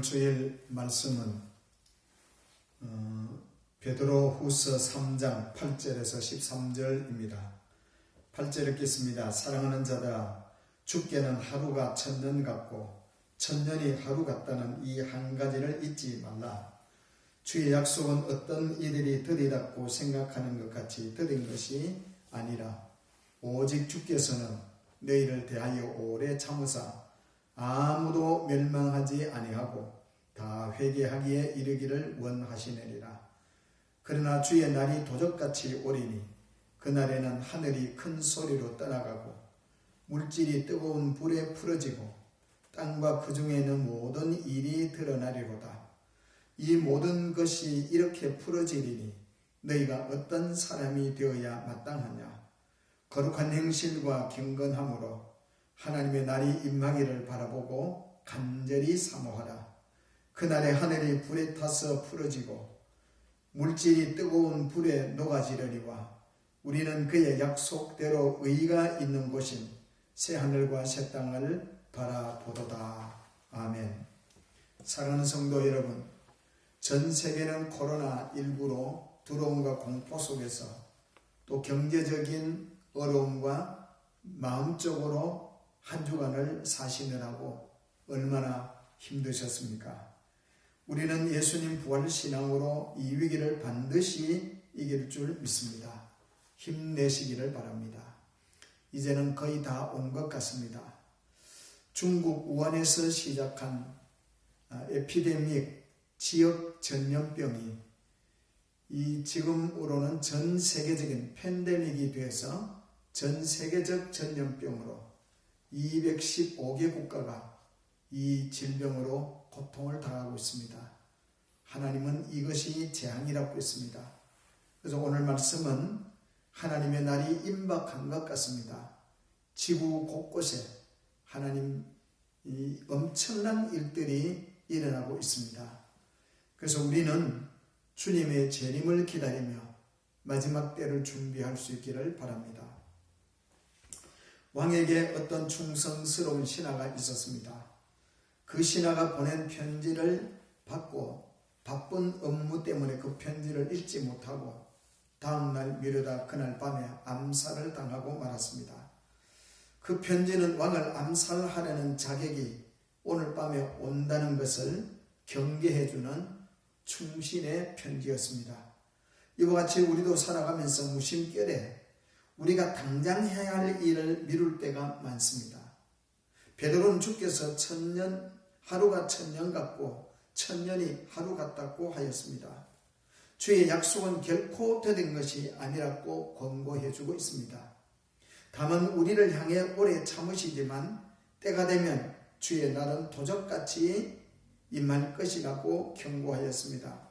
오늘 주일 말씀은 어, 베드로 후서 3장 8절에서 13절입니다. 8절 읽겠습니다. 사랑하는 자들아 죽게는 하루가 천년 같고 천년이 하루 같다는 이 한 가지를 잊지 말라. 주의 약속은 어떤 이들이 드리다고 생각하는 것 같이 드린 것이 아니라 오직 주께서는 너희를 대하여 오래 참으사 아무도 멸망하지 아니하고 다 회개하기에 이르기를 원하시느니라. 그러나 주의 날이 도적같이 오리니 그날에는 하늘이 큰 소리로 떠나가고 물질이 뜨거운 불에 풀어지고 땅과 그 중에 있는 모든 일이 드러나리로다. 이 모든 것이 이렇게 풀어지리니 너희가 어떤 사람이 되어야 마땅하냐? 거룩한 행실과 경건함으로 하나님의 날이 임하기를 바라보고 간절히 사모하라. 그날에 하늘이 불에 타서 풀어지고 물질이 뜨거운 불에 녹아지려니와 우리는 그의 약속대로 의가 있는 곳인 새 하늘과 새 땅을 바라보도다. 아멘. 사랑하는 성도 여러분, 전 세계는 코로나19로 두려움과 공포 속에서 또 경제적인 어려움과 마음적으로 한 주간을 사시느라고 얼마나 힘드셨습니까? 우리는 예수님 부활 신앙으로 이 위기를 반드시 이길 줄 믿습니다. 힘내시기를 바랍니다. 이제는 거의 다 온 것 같습니다. 중국 우한에서 시작한 아, 에피데믹 지역 전염병이 이 지금으로는 전 세계적인 팬데믹이 돼서 전 세계적 전염병으로 215개 국가가 이 질병으로 고통을 당하고 있습니다. 하나님은 이것이 재앙이라고 했습니다. 그래서 오늘 말씀은 하나님의 날이 임박한 것 같습니다. 지구 곳곳에 하나님 이 엄청난 일들이 일어나고 있습니다. 그래서 우리는 주님의 재림을 기다리며 마지막 때를 준비할 수 있기를 바랍니다. 왕에게 어떤 충성스러운 신하가 있었습니다. 그 신하가 보낸 편지를 받고 바쁜 업무 때문에 그 편지를 읽지 못하고 다음날 미루다 그날 밤에 암살을 당하고 말았습니다. 그 편지는 왕을 암살하려는 자객이 오늘 밤에 온다는 것을 경계해주는 충신의 편지였습니다. 이와 같이 우리도 살아가면서 무심결에 우리가 당장 해야 할 일을 미룰 때가 많습니다. 베드로는 주께서 천년 하루가 천년 같고 천년이 하루 같다고 하였습니다. 주의 약속은 결코 되된 것이 아니라고 권고해 주고 있습니다. 다만 우리를 향해 오래 참으시지만 때가 되면 주의 날은 도적같이 임할 것이라고 경고하였습니다.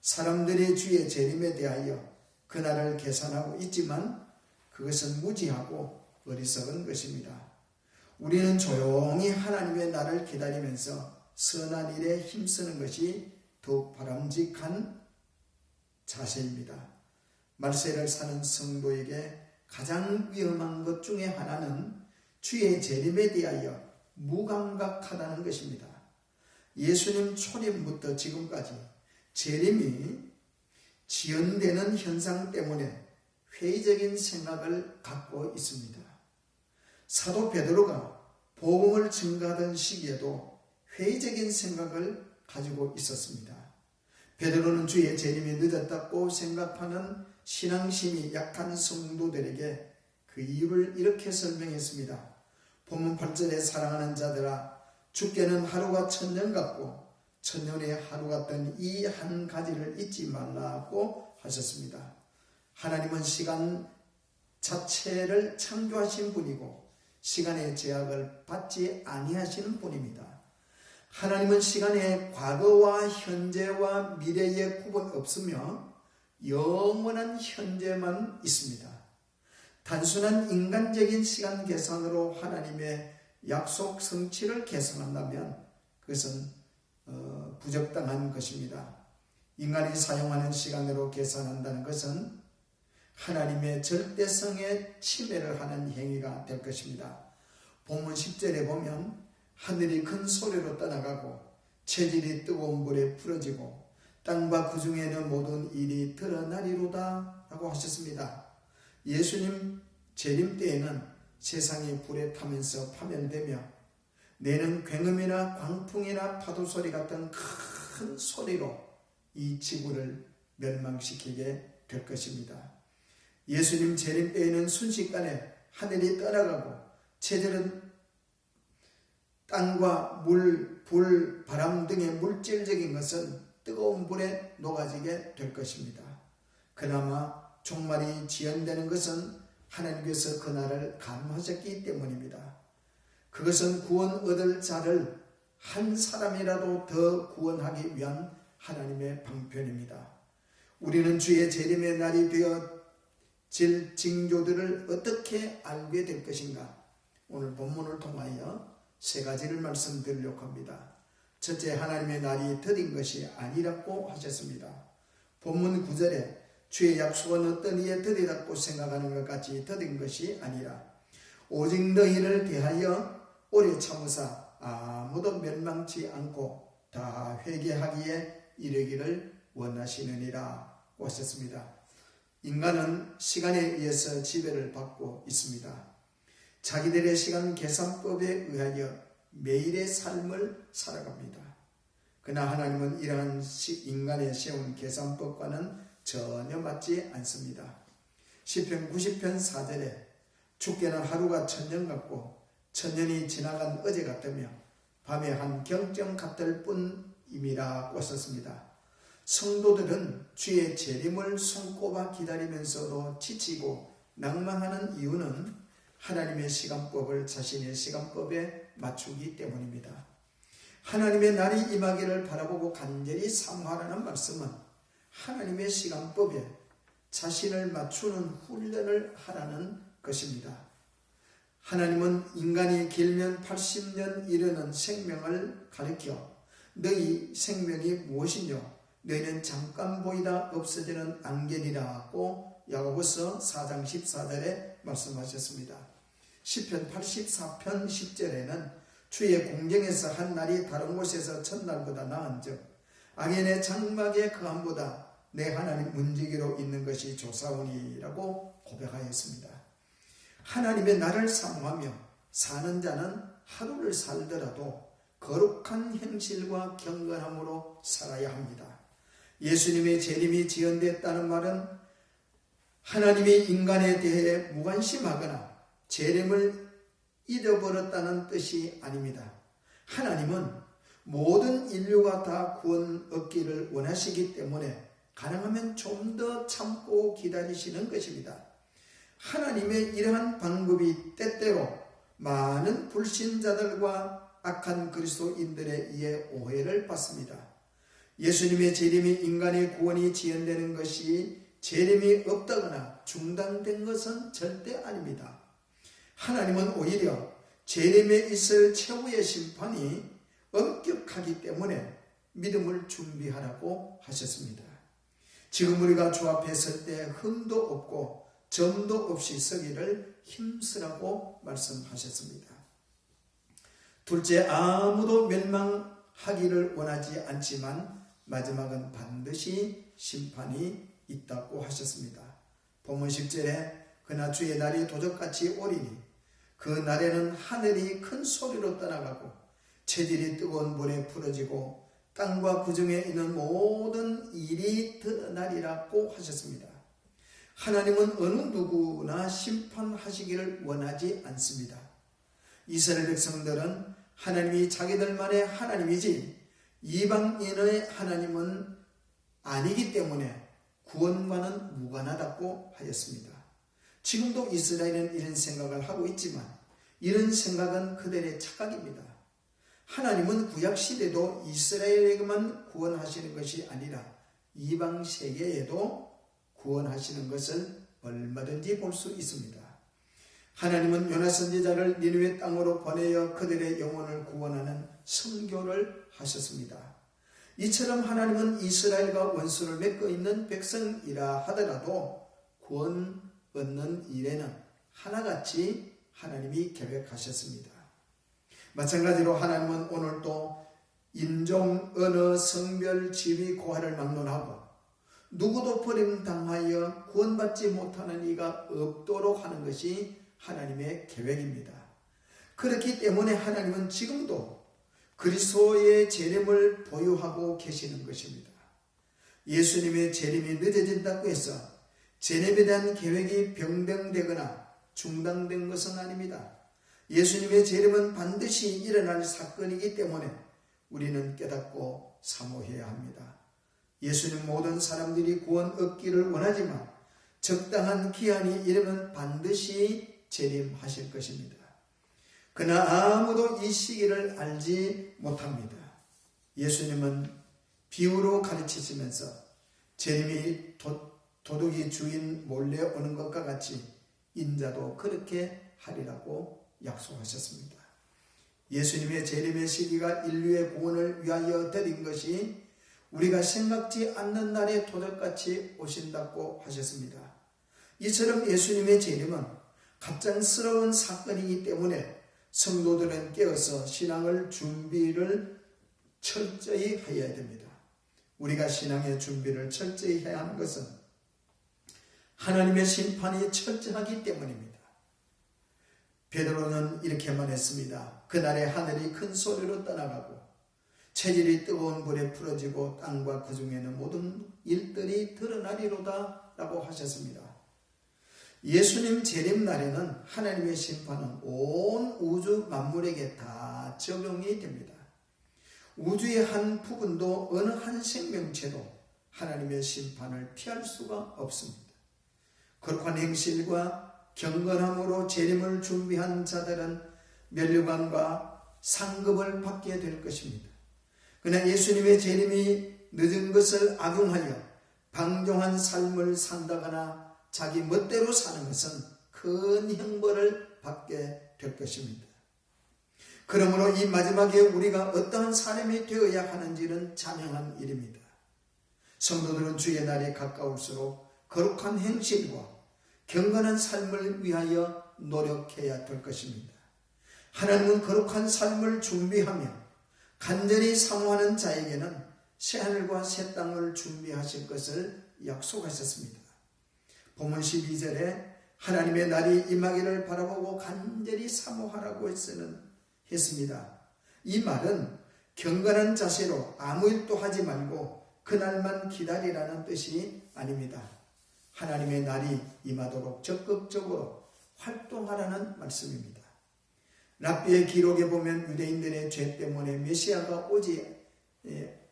사람들이 주의 재림에 대하여 그날을 계산하고 있지만 그것은 무지하고 어리석은 것입니다. 우리는 조용히 하나님의 날을 기다리면서 선한 일에 힘쓰는 것이 더욱 바람직한 자세입니다. 말세를 사는 성도에게 가장 위험한 것 중에 하나는 주의 재림에 대하여 무감각하다는 것입니다. 예수님 초림부터 지금까지 재림이 지연되는 현상 때문에 회의적인 생각을 갖고 있습니다. 사도 베드로가 복음을 증가하던 시기에도 회의적인 생각을 가지고 있었습니다. 베드로는 주의 재림이 늦었다고 생각하는 신앙심이 약한 성도들에게 그 이유를 이렇게 설명했습니다. 본문 8절에 사랑하는 자들아 죽게는 하루가 천년 같고 천년의 하루 같던 이 한 가지를 잊지 말라고 하셨습니다. 하나님은 시간 자체를 창조하신 분이고 시간의 제약을 받지 아니하시는 분입니다. 하나님은 시간의 과거와 현재와 미래의 구분 없으며 영원한 현재만 있습니다. 단순한 인간적인 시간 계산으로 하나님의 약속 성취를 계산한다면 그것은 어, 부적당한 것입니다. 인간이 사용하는 시간으로 계산한다는 것은 하나님의 절대성에 침해를 하는 행위가 될 것입니다. 본문 10절에 보면 하늘이 큰 소리로 떠나가고 체질이 뜨거운 불에 풀어지고 땅과 그 중에 있는 모든 일이 드러나리로다 라고 하셨습니다. 예수님 재림 때에는 세상이 불에 타면서 파멸되며 내는 굉음이나 광풍이나 파도 소리 같은 큰 소리로 이 지구를 멸망시키게 될 것입니다. 예수님 재림 때에는 순식간에 하늘이 떠나가고 체질은 땅과 물, 불, 바람 등의 물질적인 것은 뜨거운 불에 녹아지게 될 것입니다. 그나마 종말이 지연되는 것은 하나님께서 그날을 감하셨기 때문입니다. 그것은 구원 얻을 자를 한 사람이라도 더 구원하기 위한 하나님의 방편입니다. 우리는 주의 재림의 날이 되어 질 징조들을 어떻게 알게 될 것인가? 오늘 본문을 통하여 세 가지를 말씀드리려고 합니다. 첫째, 하나님의 날이 더딘 것이 아니라고 하셨습니다. 본문 9절에 주의 약속은 어떤 이에 더디다고 생각하는 것 같이 더딘 것이 아니라 오직 너희를 대하여 오래 참으사 아무도 멸망치 않고 다 회개하기에 이르기를 원하시느니라 하셨습니다. 인간은 시간에 의해서 지배를 받고 있습니다. 자기들의 시간 계산법에 의하여 매일의 삶을 살아갑니다. 그러나 하나님은 이러한 인간의 세운 계산법과는 전혀 맞지 않습니다. 시편 90편 4절에 죽게는 하루가 천년 같고 천년이 지나간 어제 같으며 밤에 한 경점 같을 뿐임이라고 썼습니다. 성도들은 주의 재림을 손꼽아 기다리면서도 지치고 낭만하는 이유는 하나님의 시간법을 자신의 시간법에 맞추기 때문입니다. 하나님의 날이 임하기를 바라보고 간절히 사모하라는 말씀은 하나님의 시간법에 자신을 맞추는 훈련을 하라는 것입니다. 하나님은 인간이 길면 80년 이르는 생명을 가리켜 너희 생명이 무엇이뇨? 너희는 잠깐 보이다 없어지는 안개니라고 야고보서 4장 14절에 말씀하셨습니다. 시편 84편 10절에는 주의 공경에서 한 날이 다른 곳에서 첫날보다 나은즉 악인의 장막의 그함보다 내 하나님 문지기로 있는 것이 조사오니라고 고백하였습니다. 하나님의 나를 사모하며 사는 자는 하루를 살더라도 거룩한 행실과 경건함으로 살아야 합니다. 예수님의 재림이 지연됐다는 말은 하나님이 인간에 대해 무관심하거나 재림을 잊어버렸다는 뜻이 아닙니다. 하나님은 모든 인류가 다 구원 얻기를 원하시기 때문에 가능하면 좀 더 참고 기다리시는 것입니다. 하나님의 이러한 방법이 때때로 많은 불신자들과 악한 그리스도인들에 의해 오해를 받습니다. 예수님의 재림이 인간의 구원이 지연되는 것이 재림이 없다거나 중단된 것은 절대 아닙니다. 하나님은 오히려 재림에 있을 최후의 심판이 엄격하기 때문에 믿음을 준비하라고 하셨습니다. 지금 우리가 주 앞에 설 때 흠도 없고 점도 없이 서기를 힘쓰라고 말씀하셨습니다. 둘째, 아무도 멸망하기를 원하지 않지만 마지막은 반드시 심판이 있다고 하셨습니다. 본문 10절에 그나 주의 날이 도적같이 오리니 그 날에는 하늘이 큰 소리로 떠나가고 체질이 뜨거운 물에 풀어지고 땅과 그 중에 있는 모든 일이 드러나리라고 하셨습니다. 하나님은 어느 누구나 심판하시기를 원하지 않습니다. 이스라엘 백성들은 하나님이 자기들만의 하나님이지 이방인의 하나님은 아니기 때문에 구원과는 무관하다고 하였습니다. 지금도 이스라엘은 이런 생각을 하고 있지만 이런 생각은 그들의 착각입니다. 하나님은 구약 시대도 이스라엘에게만 구원하시는 것이 아니라 이방 세계에도 구원하시는 것을 얼마든지 볼 수 있습니다. 하나님은 요나 선지자를 니누의 땅으로 보내어 그들의 영혼을 구원하는 선교를 하셨습니다. 이처럼 하나님은 이스라엘과 원수를 맺고 있는 백성이라 하더라도 구원 얻는 일에는 하나같이 하나님이 계획하셨습니다. 마찬가지로 하나님은 오늘도 인종, 언어, 성별, 지위, 고하를 막론하고 누구도 버림당하여 구원받지 못하는 이가 없도록 하는 것이 하나님의 계획입니다. 그렇기 때문에 하나님은 지금도 그리스도의 재림을 보유하고 계시는 것입니다. 예수님의 재림이 늦어진다고 해서 재림에 대한 계획이 변경되거나 중단된 것은 아닙니다. 예수님의 재림은 반드시 일어날 사건이기 때문에 우리는 깨닫고 사모해야 합니다. 예수님 모든 사람들이 구원 얻기를 원하지만 적당한 기한이 이르면 반드시 재림하실 것입니다. 그러나 아무도 이 시기를 알지 못합니다. 예수님은 비유로 가르치시면서 재림이 도, 도둑이 주인 몰래 오는 것과 같이 인자도 그렇게 하리라고 약속하셨습니다. 예수님의 재림의 시기가 인류의 구원을 위하여 드린 것이 우리가 생각지 않는 날에 도덕같이 오신다고 하셨습니다. 이처럼 예수님의 재림은 갑작스러운 사건이기 때문에 성도들은 깨어서 신앙을 준비를 철저히 해야 됩니다. 우리가 신앙의 준비를 철저히 해야 하는 것은 하나님의 심판이 철저하기 때문입니다. 베드로는 이렇게 말했습니다. 그날에 하늘이 큰 소리로 떠나가고 체질이 뜨거운 불에 풀어지고 땅과 그 중에는 모든 일들이 드러나리로다 라고 하셨습니다. 예수님 재림 날에는 하나님의 심판은 온 우주 만물에게 다 적용이 됩니다. 우주의 한 부분도 어느 한 생명체도 하나님의 심판을 피할 수가 없습니다. 거룩한 행실과 경건함으로 재림을 준비한 자들은 멸류관과 상급을 받게 될 것입니다. 그러나 예수님의 재림이 늦은 것을 악용하여 방종한 삶을 산다거나 자기 멋대로 사는 것은 큰 형벌을 받게 될 것입니다. 그러므로 이 마지막에 우리가 어떠한 사람이 되어야 하는지는 자명한 일입니다. 성도들은 주의 날이 가까울수록 거룩한 행실과 경건한 삶을 위하여 노력해야 될 것입니다. 하나님은 거룩한 삶을 준비하며 간절히 사모하는 자에게는 새하늘과 새 땅을 준비하실 것을 약속하셨습니다. 본문 12절에 하나님의 날이 임하기를 바라보고 간절히 사모하라고 했습니다. 이 말은 경건한 자세로 아무 일도 하지 말고 그날만 기다리라는 뜻이 아닙니다. 하나님의 날이 임하도록 적극적으로 활동하라는 말씀입니다. 랍비의 기록에 보면 유대인들의 죄 때문에 메시아가 오지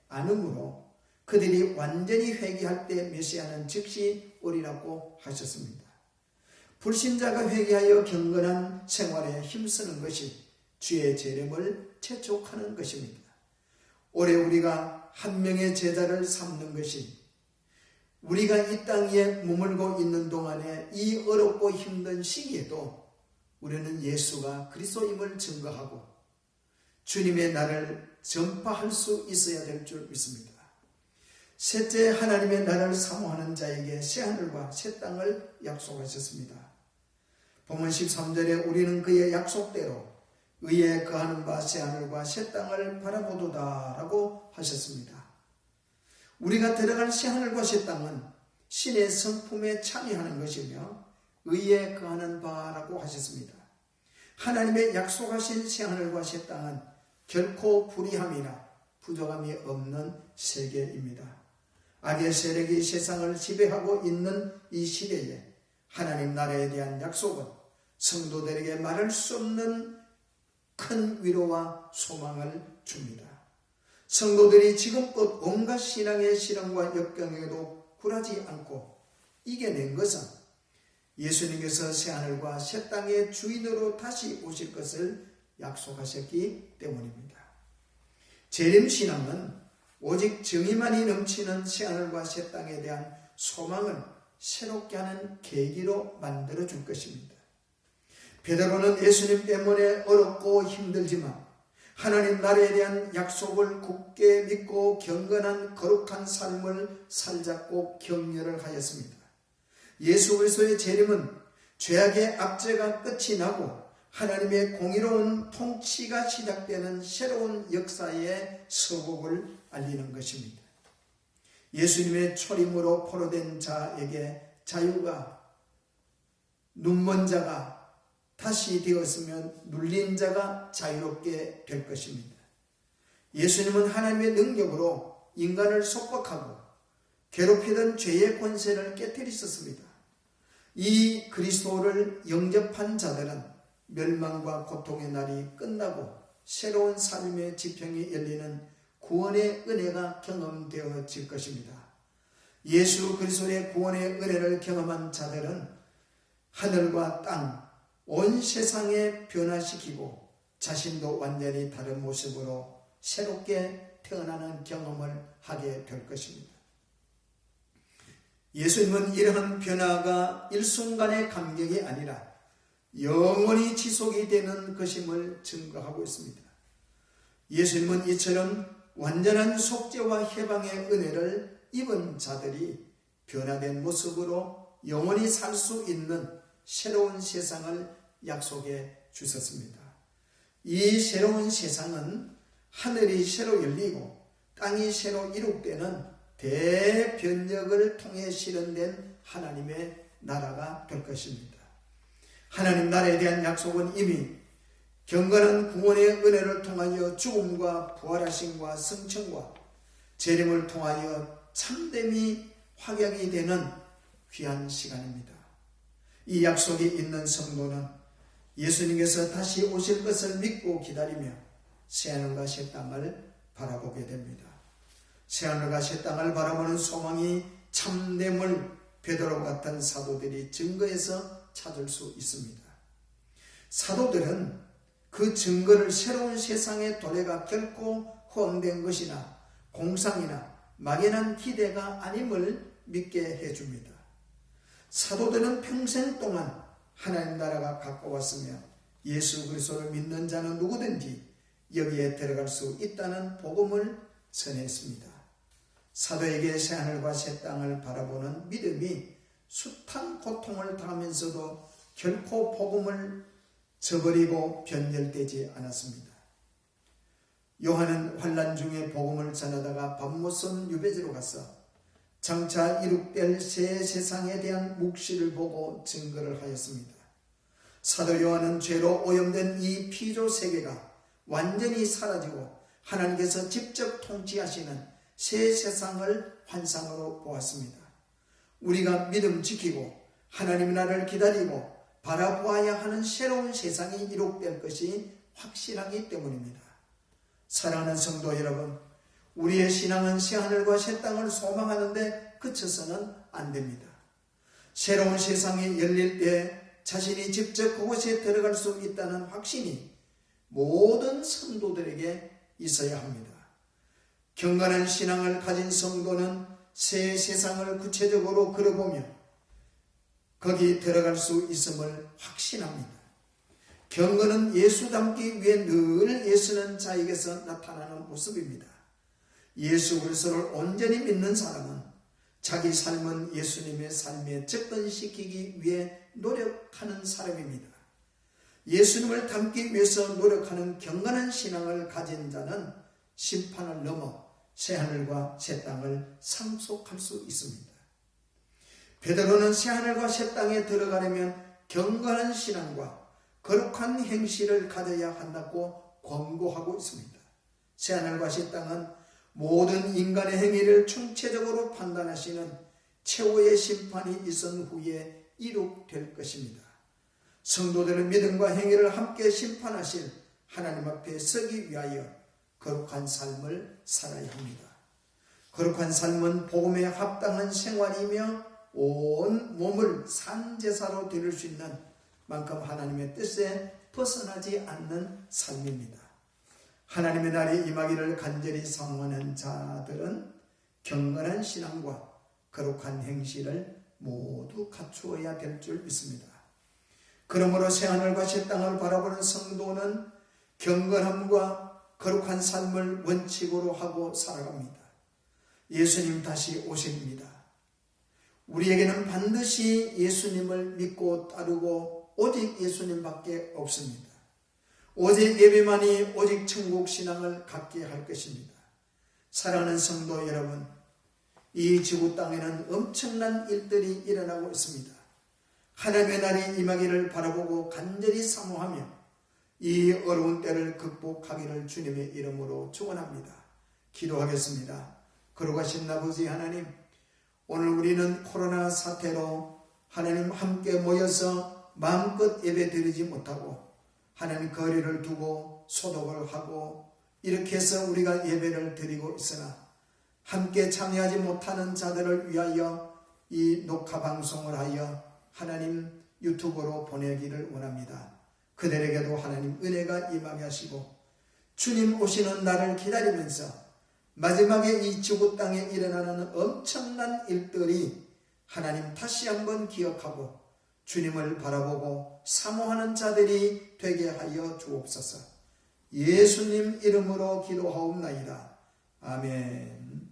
않으므로 그들이 완전히 회개할 때 메시아는 즉시 오리라고 하셨습니다. 불신자가 회개하여 경건한 생활에 힘쓰는 것이 주의 재림을 채촉하는 것입니다. 올해 우리가 한 명의 제자를 삼는 것이 우리가 이 땅에 머물고 있는 동안에 이 어렵고 힘든 시기에도 우리는 예수가 그리스도임을 증거하고 주님의 나를 전파할 수 있어야 될 줄 믿습니다. 셋째 하나님의 나라를 사모하는 자에게 새 하늘과 새 땅을 약속하셨습니다. 본문 13절에 우리는 그의 약속대로 의에 거하는 바 새 하늘과 새 땅을 바라보도다 라고 하셨습니다. 우리가 들어갈 새 하늘과 새 땅은 신의 성품에 참여하는 것이며 의에 거하는 바라고 하셨습니다. 하나님의 약속하신 새 하늘과 새 땅은 결코 불의함이나 부족함이 없는 세계입니다. 악의 세력이 세상을 지배하고 있는 이 시대에 하나님 나라에 대한 약속은 성도들에게 말할 수 없는 큰 위로와 소망을 줍니다. 성도들이 지금껏 온갖 신앙의 실험과 역경에도 굴하지 않고 이겨낸 것은 예수님께서 새하늘과 새 땅의 주인으로 다시 오실 것을 약속하셨기 때문입니다. 재림신앙은 오직 정의만이 넘치는 새하늘과 새 땅에 대한 소망을 새롭게 하는 계기로 만들어 줄 것입니다. 베드로는 예수님 때문에 어렵고 힘들지만 하나님 나라에 대한 약속을 굳게 믿고 경건한 거룩한 삶을 살자고 격려를 하였습니다. 예수 그리스도의 재림은 죄악의 압제가 끝이 나고 하나님의 공의로운 통치가 시작되는 새로운 역사의 서곡을 알리는 것입니다. 예수님의 초림으로 포로된 자에게 자유가 눈먼 자가 다시 되었으면 눌린 자가 자유롭게 될 것입니다. 예수님은 하나님의 능력으로 인간을 속박하고 괴롭히던 죄의 권세를 깨뜨리셨습니다. 이 그리스도를 영접한 자들은 멸망과 고통의 날이 끝나고 새로운 삶의 지평이 열리는 구원의 은혜가 경험되어질 것입니다. 예수 그리스도의 구원의 은혜를 경험한 자들은 하늘과 땅, 온 세상에 변화시키고 자신도 완전히 다른 모습으로 새롭게 태어나는 경험을 하게 될 것입니다. 예수님은 이러한 변화가 일순간의 감격이 아니라 영원히 지속이 되는 것임을 증거하고 있습니다. 예수님은 이처럼 완전한 속죄와 해방의 은혜를 입은 자들이 변화된 모습으로 영원히 살 수 있는 새로운 세상을 약속해 주셨습니다. 이 새로운 세상은 하늘이 새로 열리고 땅이 새로 이룩되는 대변력을 통해 실현된 하나님의 나라가 될 것입니다. 하나님 나라에 대한 약속은 이미 경건한 구원의 은혜를 통하여 죽음과 부활하심과 승천과 재림을 통하여 참됨이 확약이 되는 귀한 시간입니다. 이 약속이 있는 성도는 예수님께서 다시 오실 것을 믿고 기다리며 새하늘과 새 땅을 바라보게 됩니다. 새하늘과 새 땅을 바라보는 소망이 참됨을 베드로 같은 사도들이 증거해서 찾을 수 있습니다. 사도들은 그 증거를 새로운 세상의 도래가 결코 허황된 것이나 공상이나 막연한 기대가 아님을 믿게 해줍니다. 사도들은 평생 동안 하나님 나라가 가까웠으며 예수 그리스도를 믿는 자는 누구든지 여기에 들어갈 수 있다는 복음을 전했습니다. 사도에게 새하늘과 새 땅을 바라보는 믿음이 숱한 고통을 당하면서도 결코 복음을 저버리고 변절되지 않았습니다. 요한은 환란 중에 복음을 전하다가 밥못선 유배지로 가서 장차 이룩될 새 세상에 대한 묵시를 보고 증거를 하였습니다. 사도 요한은 죄로 오염된 이 피조 세계가 완전히 사라지고 하나님께서 직접 통치하시는 새 세상을 환상으로 보았습니다. 우리가 믿음 지키고 하나님 나라를 기다리고 바라보아야 하는 새로운 세상이 이룩될 것이 확실하기 때문입니다. 사랑하는 성도 여러분, 우리의 신앙은 새하늘과 새 땅을 소망하는데 그쳐서는 안 됩니다. 새로운 세상이 열릴 때 자신이 직접 그곳에 들어갈 수 있다는 확신이 모든 성도들에게 있어야 합니다. 경건한 신앙을 가진 성도는 새 세상을 구체적으로 걸어보며 거기 들어갈 수 있음을 확신합니다. 경건은 예수 닮기 위해 늘 예수는 자에게서 나타나는 모습입니다. 예수 그리스도를 온전히 믿는 사람은 자기 삶은 예수님의 삶에 접근시키기 위해 노력하는 사람입니다. 예수님을 닮기 위해서 노력하는 경건한 신앙을 가진 자는 심판을 넘어 새 하늘과 새 땅을 상속할 수 있습니다. 베드로는 새 하늘과 새 땅에 들어가려면 경건한 신앙과 거룩한 행실을 가져야 한다고 권고하고 있습니다. 새 하늘과 새 땅은 모든 인간의 행위를 총체적으로 판단하시는 최후의 심판이 있은 후에 이룩될 것입니다. 성도들은 믿음과 행위를 함께 심판하실 하나님 앞에 서기 위하여 거룩한 삶을 살아야 합니다. 거룩한 삶은 복음에 합당한 생활이며 온 몸을 산제사로 드릴 수 있는 만큼 하나님의 뜻에 벗어나지 않는 삶입니다. 하나님의 날이 임하기를 간절히 사모하는 자들은 경건한 신앙과 거룩한 행실을 모두 갖추어야 될 줄 믿습니다. 그러므로 새하늘과 새 땅을 바라보는 성도는 경건함과 거룩한 삶을 원칙으로 하고 살아갑니다. 예수님 다시 오십니다. 우리에게는 반드시 예수님을 믿고 따르고 오직 예수님밖에 없습니다. 오직 예배만이 오직 천국 신앙을 갖게 할 것입니다. 사랑하는 성도 여러분, 이 지구 땅에는 엄청난 일들이 일어나고 있습니다. 하나님의 날이 임하기를 바라보고 간절히 사모하며 이 어려운 때를 극복하기를 주님의 이름으로 축원합니다. 기도하겠습니다. 거룩하신 아버지 하나님, 오늘 우리는 코로나 사태로 하나님 함께 모여서 마음껏 예배 드리지 못하고 하나님 거리를 두고 소독을 하고 이렇게 해서 우리가 예배를 드리고 있으나 함께 참여하지 못하는 자들을 위하여 이 녹화 방송을 하여 하나님 유튜브로 보내기를 원합니다. 그들에게도 하나님 은혜가 임하게 하시고 주님 오시는 날을 기다리면서 마지막에 이 지구 땅에 일어나는 엄청난 일들이 하나님 다시 한번 기억하고 주님을 바라보고 사모하는 자들이 되게 하여 주옵소서. 예수님 이름으로 기도하옵나이다. 아멘.